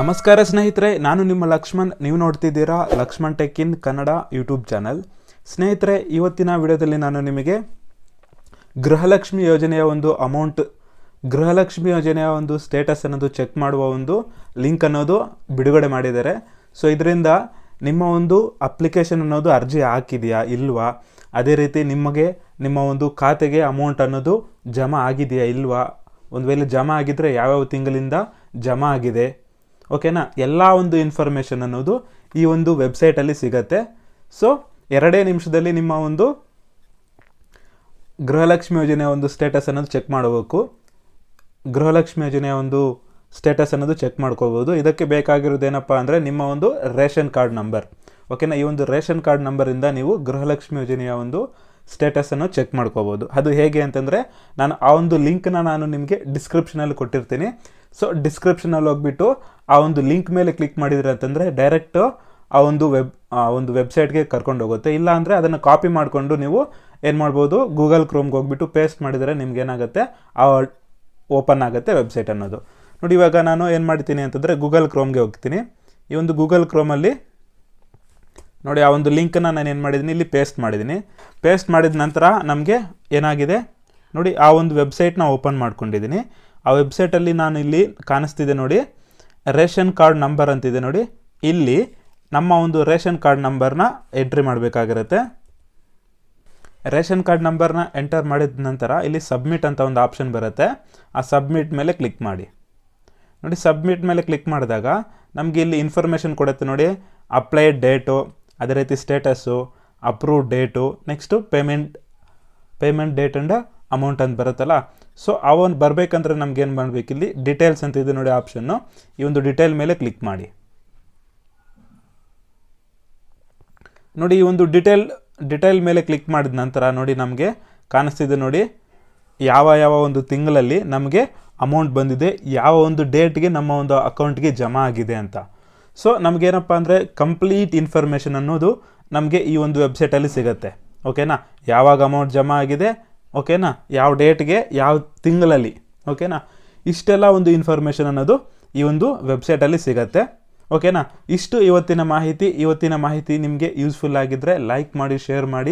ನಮಸ್ಕಾರ ಸ್ನೇಹಿತರೆ, ನಾನು ನಿಮ್ಮ ಲಕ್ಷ್ಮಣ್. ನೀವು ನೋಡ್ತಿದ್ದೀರಾ Lakshman tech in Kannada YouTube channel. ಸ್ನೇಹಿತರೆ, ಇವತ್ತಿನ ವಿಡಿಯೋದಲ್ಲಿ ನಾನು ನಿಮಗೆ ಗೃಹಲಕ್ಷ್ಮಿ ಯೋಜನೆಯ ಒಂದು ಅಮೌಂಟ್ ಗೃಹಲಕ್ಷ್ಮಿ ಯೋಜನೆಯ ಒಂದು ಸ್ಟೇಟಸ್ ಅನ್ನೋದು ಚೆಕ್ ಮಾಡುವ ಒಂದು ಲಿಂಕ್ ಅನ್ನೋದು ಬಿಡುಗಡೆ ಮಾಡಿದ್ದಾರೆ. ಸೊ ಇದರಿಂದ ನಿಮ್ಮ ಒಂದು ಅಪ್ಲಿಕೇಶನ್ ಅನ್ನೋದು ಅರ್ಜಿ ಹಾಕಿದೆಯಾ ಇಲ್ವಾ? ಅದೇ ರೀತಿ ನಿಮಗೆ ನಿಮ್ಮ ಒಂದು ಖಾತೆಗೆ ಅಮೌಂಟ್ ಅನ್ನೋದು ಜಮಾ ಆಗಿದೆಯಾ ಇಲ್ವಾ? ಒಂದು ವೇಳೆ ಜಮಾ ಆಗಿದ್ದರೆ ಯಾವ್ಯಾವ ತಿಂಗಳಿಂದ ಜಮಾ ಆಗಿದೆ? ಓಕೆನಾ? ಎಲ್ಲ ಒಂದು ಇನ್ಫಾರ್ಮೇಷನ್ ಅನ್ನೋದು ಈ ಒಂದು ವೆಬ್ಸೈಟಲ್ಲಿ ಸಿಗತ್ತೆ. ಸೊ ಎರಡೇ ನಿಮಿಷದಲ್ಲಿ ನಿಮ್ಮ ಒಂದು ಗೃಹಲಕ್ಷ್ಮಿ ಯೋಜನೆಯ ಒಂದು ಸ್ಟೇಟಸ್ ಅನ್ನೋದು ಚೆಕ್ ಮಾಡಬೇಕು. ಗೃಹಲಕ್ಷ್ಮಿ ಯೋಜನೆಯ ಒಂದು ಸ್ಟೇಟಸ್ ಅನ್ನೋದು ಚೆಕ್ ಮಾಡ್ಕೋಬೋದು. ಇದಕ್ಕೆ ಬೇಕಾಗಿರೋದು ಏನಪ್ಪ ಅಂದರೆ ನಿಮ್ಮ ಒಂದು ರೇಷನ್ ಕಾರ್ಡ್ ನಂಬರ್ ಓಕೆನಾ? ಈ ಒಂದು ರೇಷನ್ ಕಾರ್ಡ್ ನಂಬರಿಂದ ನೀವು ಗೃಹಲಕ್ಷ್ಮಿ ಯೋಜನೆಯ ಒಂದು ಸ್ಟೇಟಸನ್ನು ಚೆಕ್ ಮಾಡ್ಕೋಬೋದು. ಅದು ಹೇಗೆ ಅಂತಂದರೆ, ನಾನು ಆ ಒಂದು ಲಿಂಕ್ನ ನಾನು ನಿಮಗೆ ಡಿಸ್ಕ್ರಿಪ್ಷನಲ್ಲಿ ಕೊಟ್ಟಿರ್ತೀನಿ. ಸೊ ಡಿಸ್ಕ್ರಿಪ್ಷನಲ್ಲಿ ಹೋಗ್ಬಿಟ್ಟು ಆ ಒಂದು ಲಿಂಕ್ ಮೇಲೆ ಕ್ಲಿಕ್ ಮಾಡಿದ್ರೆ ಅಂತಂದರೆ ಡೈರೆಕ್ಟು ಆ ಒಂದು ವೆಬ್ ಆ ಒಂದು ವೆಬ್ಸೈಟ್ಗೆ ಕರ್ಕೊಂಡು ಹೋಗುತ್ತೆ. ಇಲ್ಲ ಅಂದರೆ ಅದನ್ನು ಕಾಪಿ ಮಾಡಿಕೊಂಡು ನೀವು ಏನು ಮಾಡ್ಬೋದು ಗೂಗಲ್ ಕ್ರೋಮ್ಗೆ ಹೋಗ್ಬಿಟ್ಟು ಪೇಸ್ಟ್ ಮಾಡಿದರೆ ನಿಮ್ಗೆ ಏನಾಗುತ್ತೆ? ಆ ಓಪನ್ ಆಗುತ್ತೆ ವೆಬ್ಸೈಟ್ ಅನ್ನೋದು. ನೋಡಿ, ಇವಾಗ ನಾನು ಏನು ಮಾಡ್ತೀನಿ ಅಂತಂದರೆ ಗೂಗಲ್ ಕ್ರೋಮ್ಗೆ ಹೋಗ್ತೀನಿ. ಈ ಒಂದು ಗೂಗಲ್ ಕ್ರೋಮಲ್ಲಿ ನೋಡಿ, ಆ ಒಂದು ಲಿಂಕನ್ನು ನಾನು ಏನು ಮಾಡಿದ್ದೀನಿ? ಇಲ್ಲಿ ಪೇಸ್ಟ್ ಮಾಡಿದ್ದೀನಿ. ಪೇಸ್ಟ್ ಮಾಡಿದ ನಂತರ ನಮಗೆ ಏನಾಗಿದೆ? ನೋಡಿ, ಆ ಒಂದು ವೆಬ್ಸೈಟ್ನ ಓಪನ್ ಮಾಡ್ಕೊಂಡಿದ್ದೀನಿ. ಆ ವೆಬ್ಸೈಟಲ್ಲಿ ನಾನು ಇಲ್ಲಿ ಕಾಣಿಸ್ತಿದೆ ನೋಡಿ, ರೇಷನ್ ಕಾರ್ಡ್ ನಂಬರ್ ಅಂತಿದೆ ನೋಡಿ. ಇಲ್ಲಿ ನಮ್ಮ ಒಂದು ರೇಷನ್ ಕಾರ್ಡ್ ನಂಬರ್ನ ಎಂಟ್ರಿ ಮಾಡಬೇಕಾಗಿರುತ್ತೆ. ರೇಷನ್ ಕಾರ್ಡ್ ನಂಬರ್ನ ಎಂಟರ್ ಮಾಡಿದ ನಂತರ ಇಲ್ಲಿ ಸಬ್ಮಿಟ್ ಅಂತ ಒಂದು ಆಪ್ಷನ್ ಬರುತ್ತೆ. ಆ ಸಬ್ಮಿಟ್ ಮೇಲೆ ಕ್ಲಿಕ್ ಮಾಡಿ. ನೋಡಿ ಸಬ್ಮಿಟ್ ಮೇಲೆ ಕ್ಲಿಕ್ ಮಾಡಿದಾಗ ನಮಗೆ ಇಲ್ಲಿ ಇನ್ಫಾರ್ಮೇಷನ್ ಕೊಡುತ್ತೆ ನೋಡಿ. ಅಪ್ಲೈಡ್ ಡೇಟು ಅದೇ ರೀತಿ status approve date next payment payment date and amount ಅಂತ ಬರುತ್ತಲ್ಲ? ಸೊ ಅವನ್ ಬರಬೇಕಂದ್ರೆ ನಮ್ಗೆ ಏನು ಮಾಡಬೇಕು ಇಲ್ಲಿ? ಡೀಟೇಲ್ಸ್ ಅಂತ ಇದೆ ನೋಡಿ ಆಪ್ಷನ್ನು ಈ ಒಂದು ಡಿಟೇಲ್ ಮೇಲೆ ಕ್ಲಿಕ್ ಮಾಡಿ. ನೋಡಿ, ಈ ಒಂದು ಡಿಟೇಲ್ ಡಿಟೇಲ್ ಮೇಲೆ ಕ್ಲಿಕ್ ಮಾಡಿದ ನಂತರ ನೋಡಿ ನಮಗೆ ಕಾಣಿಸ್ತಿದೆ ನೋಡಿ. ಯಾವ ಯಾವ ಒಂದು ತಿಂಗಳಲ್ಲಿ ನಮಗೆ ಅಮೌಂಟ್ ಬಂದಿದೆ, ಯಾವ ಒಂದು ಡೇಟ್ಗೆ ನಮ್ಮ ಒಂದು ಅಕೌಂಟ್ಗೆ ಜಮಾ ಆಗಿದೆ ಅಂತ. ಸೊ ನಮಗೇನಪ್ಪ ಅಂದರೆ ಕಂಪ್ಲೀಟ್ ಇನ್ಫಾರ್ಮೇಷನ್ ಅನ್ನೋದು ನಮಗೆ ಈ ಒಂದು ವೆಬ್ಸೈಟಲ್ಲಿ ಸಿಗುತ್ತೆ. ಓಕೆನಾ ಯಾವಾಗ ಅಮೌಂಟ್ ಜಮಾ ಆಗಿದೆ ಓಕೆನಾ? ಯಾವ ಡೇಟ್ಗೆ, ಯಾವ ತಿಂಗಳಲ್ಲಿ, ಓಕೆನಾ? ಇಷ್ಟೆಲ್ಲ ಒಂದು ಇನ್ಫಾರ್ಮೇಷನ್ ಅನ್ನೋದು ಈ ಒಂದು ವೆಬ್ಸೈಟಲ್ಲಿ ಸಿಗತ್ತೆ. ಓಕೆನಾ? ಇಷ್ಟು ಇವತ್ತಿನ ಮಾಹಿತಿ ಇವತ್ತಿನ ಮಾಹಿತಿ ನಿಮಗೆ ಯೂಸ್ಫುಲ್ ಆಗಿದ್ದರೆ ಲೈಕ್ ಮಾಡಿ ಶೇರ್ ಮಾಡಿ.